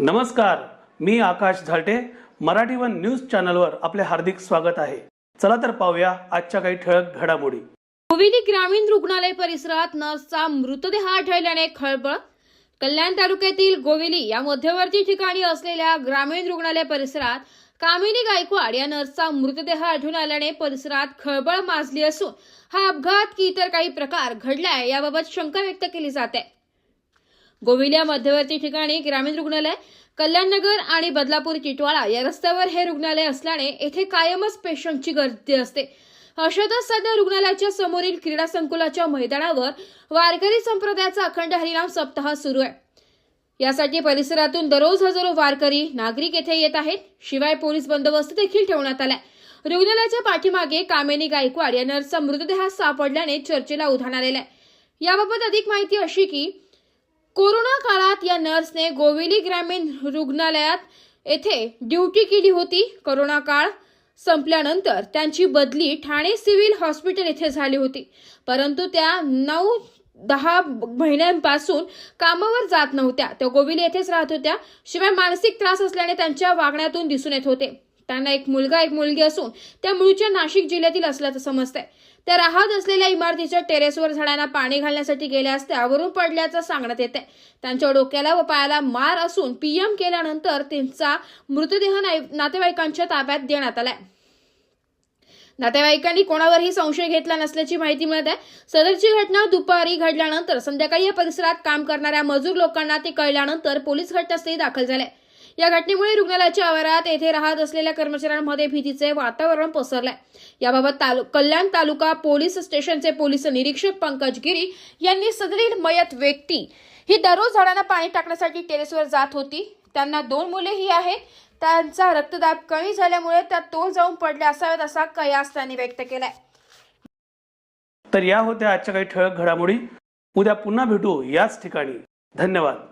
नमस्कार मी Akash Zalte. Marathi one news चॅनलवर आपले हार्दिक स्वागत आहे. चला तर पाहूया आजच्या काही ठळक घडामोडी. कोविली ग्रामीण रुग्णालय परिसरात नर्सचा मृतदेह आढळल्याने खळबळ. कल्याण तालुक्यातील गोविली या मध्यवर्ती ठिकाणी असलेल्या ग्रामीण रुग्णालय परिसरात कामिनी गायकवाड या नर्सचा मृतदेह आढळून आल्याने परिसरात खळबळ माजली असून हा अपघात की इतर काही प्रकार घडलाय याबाबत शंका व्यक्त केली जाते. गोविल्या मध्यवर्ती ठिकाणी ग्रामीण रुग्णालय कल्याणनगर आणि बदलापूर चिटवाळा या रस्त्यावर हे रुग्णालय असल्याने येथे कायमच पेशंटची गर्दी असते. अशातच सध्या रुग्णालयाच्या समोरील क्रीडा संकुलाच्या मैदानावर वारकरी संप्रदायाचा अखंड हरिनाम सप्ताह सुरू आहे. यासाठी परिसरातून दररोज हजारो वारकरी नागरिक येथे येत आहेत. शिवाय पोलीस बंदोबस्त देखील ठेवण्यात आलाय. रुग्णालयाच्या पाठीमागे कामिनी गायकवाड या नर्सचा मृतदेह सापडल्याने चर्चेला उधाण आलेला आहे. याबाबत अधिक माहिती अशी की कोरोना काळात या नर्सने गोविली ग्रामीण रुग्णालयात येथे ड्युटी केली होती. कोरोना काळ संपल्यानंतर त्यांची बदली ठाणे सिव्हिल हॉस्पिटल येथे झाली होती. परंतु त्या नऊ दहा महिन्यांपासून कामावर जात नव्हत्या. त्या गोविली येथेच राहत होत्या. शिवाय मानसिक त्रास असल्याने त्यांच्या वागण्यातून दिसून येत होते. त्यांना एक मुलगा एक मुलगी असून त्या मूळच्या नाशिक जिल्ह्यातील असल्याचं समजतंय. त्या राहत असलेल्या इमारतीच्या टेरेसवर झाडांना पाणी घालण्यासाठी गेल्या असत्या वरून पडल्याचं सांगण्यात येते त्यांच्या डोक्याला व पायाला मार असून पीएम केल्यानंतर त्यांचा मृतदेह नातेवाईकांच्या ताब्यात देण्यात आलाय. नातेवाईकांनी कोणावरही संशय घेतला नसल्याची माहिती मिळत आहे. सदरची घटना दुपारी घडल्यानंतर संध्याकाळी या परिसरात काम करणाऱ्या मजूर लोकांना ते कळल्यानंतर पोलीस घटनास्थळी दाखल झाले. या घटनेमुळे रुग्णालयाच्या आवारात येथे राहत असलेल्या कर्मचाऱ्यांमध्ये भीतीचे वातावरण पसरलंय. याबाबत तालु कल्याण तालुका पोलीस स्टेशनचे पोलीस निरीक्षक पंकज गिरी यांनी सदरील मयत व्यक्ती ही दररोज झाडांना पाणी टाकण्यासाठी टेरेसवर जात होती. त्यांना दोन मुलेही आहेत. त्यांचा रक्तदाब कमी झाल्यामुळे त्या तोल जाऊन पडल्या असाव्यात असा कयास त्यांनी व्यक्त केलाय. तर या होत्या आजच्या काही ठळक घडामोडी. उद्या पुन्हा भेटू याच ठिकाणी. धन्यवाद.